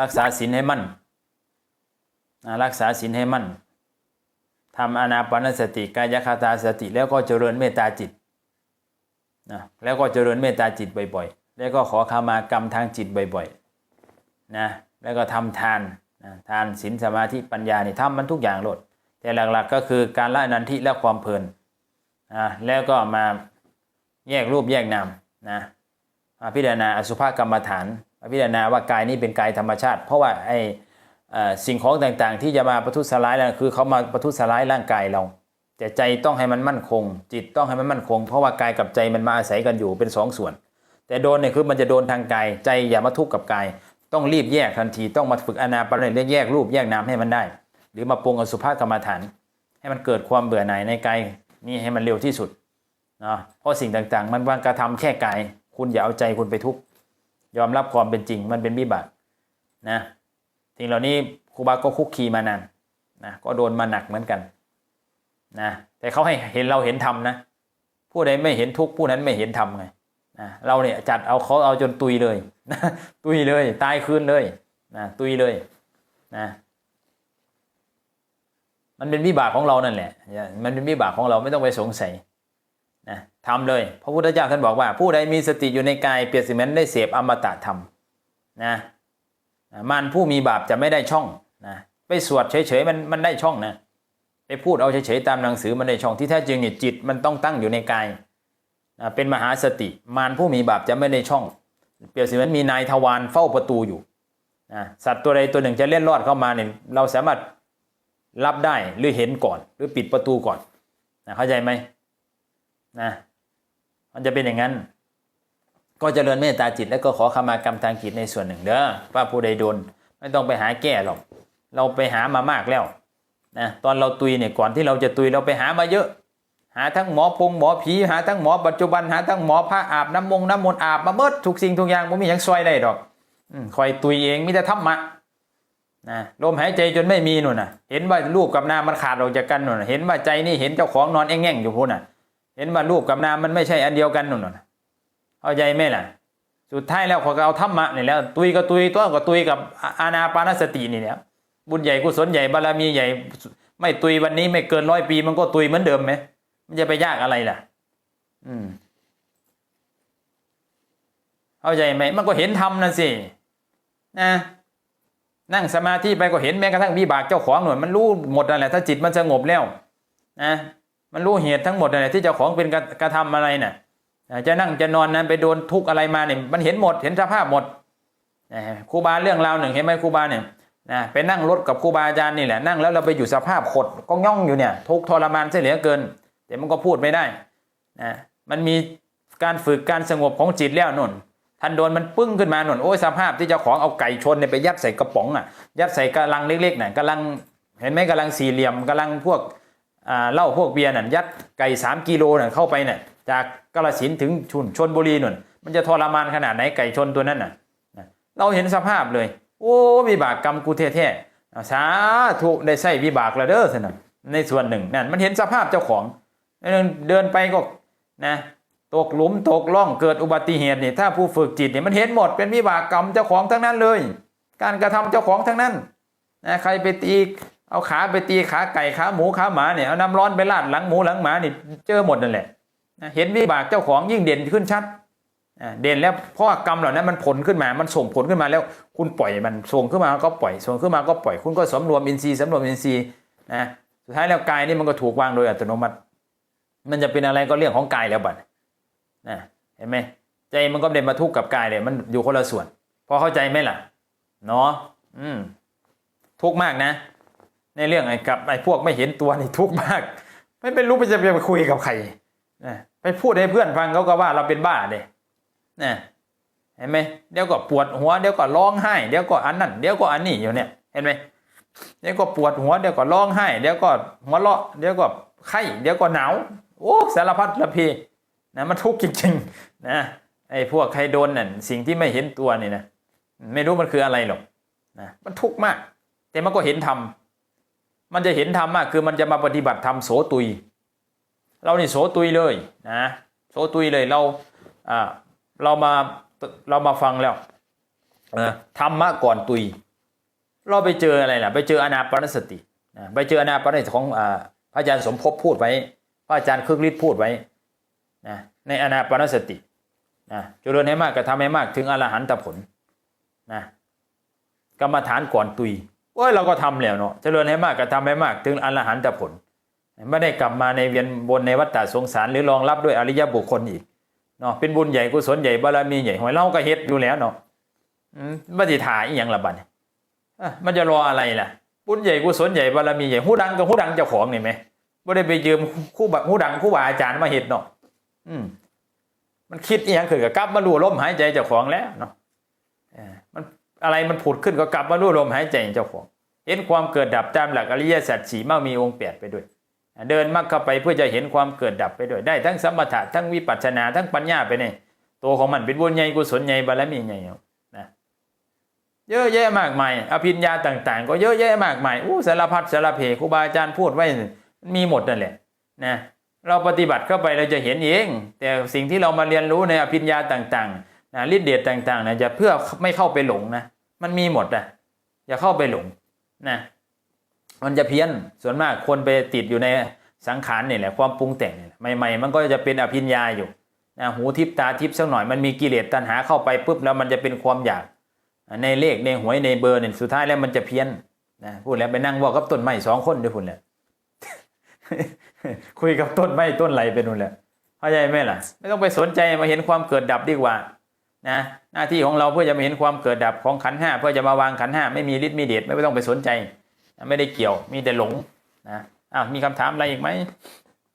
รักษาศีลให้มั่นนะรักษาศีลให้มั่นทำอนาปานสติกายคตาสติ แล้วก็เจริญเมตตาจิตนะแล้วก็เจริญเมตตาจิตบ่อยๆ แล้วก็ขอขามากรรมทางจิตบ่อยๆนะแล้วก็ทำทานนะทานศีลสมาธิปัญญานี่ทำมันทุกอย่างโลด แต่หลักๆก็คือการละนันทิและความเพลินนะแล้วก็มาแยกรูปแยกนามนะมาพิจารณาอสุภกรรมฐาน พิจารณาว่ากายนี้เป็นกายธรรมชาติ เพราะว่าไอ่สิ่งของต่างๆ ที่จะมาประทุษร้ายเราคือเขามาประทุษร้ายร่างกายเรา แต่ใจต้องให้มันมั่นคง จิตต้องให้มันมั่นคง เพราะว่ากายกับใจมันมาอาศัยกันอยู่เป็นสองส่วน แต่โดนเนี่ยคือมันจะโดนทางกายใจอย่ามาทุกข์กับกาย ต้องรีบแยกทันทีต้องมาฝึกอนาปานสติแยกรูปแยกนามให้มันได้ หรือมาปรุงอสุภกรรมฐาน ให้มันเกิดความเบื่อหน่ายในกายนี่ให้มันเร็วที่สุดนะเพราะสิ่งต่างๆ มันวางกระทำแค่กาย คุณอย่าเอาใจคุณไปทุกข์ ยอมรับความเป็นจริงมันเป็นวิบากนะสิ่งเหล่านี้ครูบาก็คุกคีมานานนะก็โดนมาหนักเหมือนกันนะแต่เขาให้เห็นเราเห็นธรรมนะผู้ใดไม่เห็นทุกผู้นั้นไม่เห็นธรรมไงนะเราเนี่ยจัดเอาเขาเอาจนตุยเลยนะตุยเลยตายคืนเลยนะตุยเลยนะมันเป็นวิบากของเรานั่นแหละ มันเป็นวิบากของเราไม่ต้องไปสงสัย ทำเลย พระพุทธเจ้าท่านบอกว่า ผู้ใดมีสติอยู่ในกายเปรียบเสมือนได้เสพอมตะธรรมนะมันผู้มีบาปจะไม่ได้ช่องนะไปสวดเฉยๆมันมันได้ช่องนะไปพูดเอาเฉยๆตามหนังสือมันในช่องที่แท้จริงเนี่ยจิตมันต้องตั้งอยู่ในกายเป็นมหาสติมารผู้มีบาปจะไม่ได้ช่อง เปรียบเสมือนมีนายทวารเฝ้าประตูอยู่นะสัตว์ตัวใดตัวหนึ่งจะเล่นรอดเข้ามาเนี่ยเราสามารถรับได้หรือเห็นก่อน หรือปิดประตูก่อนนะเข้าใจไหม นะมันจะเป็นอย่างนั้น ก็เจริญเมตตาจิต แล้วก็ขอขมากรรมทางจิตในส่วนหนึ่งเด้อว่าผู้ใดโดน ไม่ต้องไปหาแก้หรอก เราไปหามามากแล้วนะตอนเราตุยเนี่ยก่อนที่เราจะตุยเราไปหามาเยอะ หาทั้งหมอพงหมอผีหาทั้งหมอปัจจุบันหาทั้งหมอพระอาบน้ำมงน้ำมนต์อาบมาเบิดทุกสิ่งทุกอย่างผมมีหยังซอยได้ดอกอคอยตุยเองมิแต่ธรรมะนะลมหายใจจนไม่มีหนูนน่ะ เห็นว่ารูปกับนามมันขาดออกจากกันนู่นเห็นว่าใจนี่เห็นเจ้าของนอนแง่งอยู่พูนน่ะ เห็นว่ารูปกับนามมันไม่ใช่อันเดียวกันนู่นน่ะเข้าใจไหมล่ะ สุดท้ายแล้วขอเอาธรรมะนี่แล้ว ตุยก็ตุยตัวก็ตุยกับอานาปานสตินี่แหล้วบุญใหญ่กุศลใหญ่บารมีใหญ่ ไม่ตุยวันนี้ไม่เกินร้อยปี มันก็ตุยเหมือนเดิมไหมมันจะไปยากอะไรล่ะ อืมเข้าใจไหมมันก็เห็นธรรมนั่นสินะนั่งสมาธิไปก็เห็นแม้กระทั่งวิบากเจ้าของหน่วยมันรู้หมดนั่นแหละถ้าจิตมันสงบแล้วนะ มันรู้เหตุทั้งหมดนั่นแหละที่เจ้าของเป็นกระกระทำอะไรน่ะจะนั่งจะนอนนั้นไปโดนทุกอะไรมาเนี่ยมันเห็นหมดเห็นสภาพหมดครูบาเรื่องราวหนึ่งเห็นไหมครูบาเนี่ยนะไปนั่งรถกับครูบาอาจารย์นี่แหละนั่งแล้วเราไปอยู่สภาพขดก็ย่องอยู่เนี่ยทุกทรมานเสียเหลือเกิน แต่มันก็พูดไม่ได้นะมันมีการฝึกการสงบของจิตแล้วนุ่นท่านโดนมันปึ้งขึ้นมาหนุนโอ้ยสภาพที่เจ้าของเอาไก่ชนเนี่ยไปยัดใส่กระป๋องอะยัดใส่กระลังเล็กๆน่ะกำลังเห็นไหมกำลังสี่เหลี่ยมกำลังพวก เหล้าพวกเบียร์น่ะยัดไก่สามกิโลน่ะเข้าไปเนี่ยจากกาฬสินถึงชุนชนบุรีนุ่นมันจะทรมานขนาดไหนไก่ชนตัวนั้นน่ะเราเห็นสภาพเลย โอ้วิบากกรรมกูแท้ๆสาธุได้ใส่วิบากแล้วเด้อสนะในส่วนหนึ่งนั่นมันเห็นสภาพเจ้าของเดินไปก็นะตกหลุมตกล่องเกิดอุบัติเหตุนี่ถ้าผู้ฝึกจิตเนี่ยมันเห็นหมดเป็นวิบากกรรมเจ้าของทั้งนั้นเลย การกระทำเจ้าของทั้งนั้นนะใครไปตี เอาขาไปตีขาไก่ขาหมูขาหมาเนี่ยเอาน้ำร้อนไปลาดหลังหมูหลังหมาเนี่ยเจอหมดนั่นแหละเห็นวิบากเจ้าของยิ่งเด่นขึ้นชัดเด่นแล้วเพราะว่ากรรมเหล่านั้นมันผลขึ้นมา มันส่งผลขึ้นมาแล้ว คุณปล่อยมันส่งขึ้นมาก็ปล่อยส่งขึ้นมาก็ปล่อยคุณก็สำรวมอินทรีย์สำรวมอินทรีย์นะสุดท้ายแล้วกายนี่มันก็ถูกวางโดยอัตโนมัติ มันจะเป็นอะไรก็เรื่องของกายแล้วบัดนะเห็นไหมใจมันก็เด่นมาทุกข์กับกายเลยมันอยู่คนละส่วนพอเข้าใจไหมล่ะเนาะอืมทุกข์มากนะ ในเรื่องไอ้กับไอ้พวกไม่เห็นตัวนี่ทุกข์มากไม่เป็นรู้ไปจะไปคุยกับใครนะไปพูดให้เพื่อนฟังเขาก็ว่าเราเป็นบ้าเลยนะเห็นไหมเดี๋ยวก็ปวดหัวเดี๋ยวก็ร้องไห้เดี๋ยวก็อันนั้นเดี๋ยวก็อันนี้อยู่เนี่ย เห็นไหมเดี๋ยวก็ปวดหัวเดี๋ยวก็ร้องไห้เดี๋ยวก็หัวเราะเดี๋ยวก็ไข้เดี๋ยวก็หนาวโอ้สารพัดละพีนะมันทุกข์จริงๆนะไอ้พวกใครโดนนั่นสิ่งที่ไม่เห็นตัวนี่นะไม่รู้มันคืออะไรหรอกนะมันทุกข์มาก แต่มันก็เห็นธรร มันจะเห็นธรรมมากคือมันจะมาปฏิบัติธรรมโสตุย เรานี่โสตุยเลยนะโสตุยเลยเราอ่าเรามาเรามาฟังแล้วธรรมะก่อนตุย เราไปเจออะไรล่ะ ไปเจออนาปนสตินะไปเจออนาปนสติของอ่าพระอาจารย์สมภพพูดไว้ พระอาจารย์คึกฤทธิ์พูดไว้นะในอนาปนสตินะเจริญให้มากกระทำให้มากถึงอรหันตผลนะกรรมฐานก่อนตุย อ้ยเราก็ทำแล้วเนาะเจริญให้มากกระทำให้มาก ถึงอรหันตผล ไม่ได้กลับมาในเวียนบนในวัฏฏะสงสารหรือรองรับด้วยอริยบุคคลอีกเนาะเป็นบุญใหญ่กุศลใหญ่บารมีใหญ่หอยเราก็เฮ็ดอยู่แล้วเนาะอืมบัติถ่ายอีหยังละบัดมันจะรออะไรล่ะ บุญใหญ่กุศลใหญ่บารมีใหญ่หูดังกับหูดังเจ้าของนี่ไหมไม่ได้ไปยืมคู่บักหูดังคู่บาอาจารย์มาเฮ็ดเนาะอืมมันคิดอีหยังขึ้นก็กลับมารู้ลมหายใจเจ้าของแล้วเนาะ อะไรมันผุดขึ้นก็กลับมารู้ลมหายใจเจ้าของ เห็นความเกิดดับตามหลักอริยสัจสีมั่งมีองค์แปดไปด้วย เดินมากเข้าไปเพื่อจะเห็นความเกิดดับไปด้วย ได้ทั้งสมถะทั้งวิปัสสนาทั้งปัญญาไปในตัวของมันเป็นบุญใหญ่กุศลใหญ่บารมีใหญ่นะเยอะแยะมากมายอภิญญาต่าง ๆ ก็เยอะแยะมากมายอู้สารพัดสารเพครูบาอาจารย์พูดไว้มีหมดนั่นแหละนะเราปฏิบัติเข้าไปเราจะเห็นเอง แต่สิ่งที่เรามาเรียนรู้ในอภิญญาต่าง ๆ นะฤทธิเดชต่างๆนะจะเพื่อไม่เข้าไปหลงนะมันมีหมดนะอย่าเข้าไปหลงนะมันจะเพี้ยนส่วนมากคนไปติดอยู่ในสังขารนี่แหละความปรุงแต่งนี่ใหม่ๆ มันก็จะเป็นอภิญญาอยู่นะหูทิพตาทิพสักหน่อยมันมีกิเลสตัณหาเข้าไปปุ๊บแล้วมันจะเป็นความอยากในเลขในหวยในเบอร์เนี่ยสุดท้ายแล้วมันจะเพี้ยนนะพูดแล้วไปนั่งบอกกับต้นไม้สองคนด้วยพูดแล้วคุยกับต้นไม้ต้นไหลไปนู่นแหละเข้าใจไหมล่ะ ไม่ต้องไปสนใจมาเห็นความเกิดดับดีกว่า นะหน้าที่ของเราเพื่อจะมาเห็นความเกิดดับของขันห้าเพื่อจะมาวางขันห้าไม่มีฤทธิ์มีเดชไม่ต้องไปสนใจ ไม่ได้เกี่ยวมีแต่หลงนะอ้าวมีคำถามอะไรอีกไหม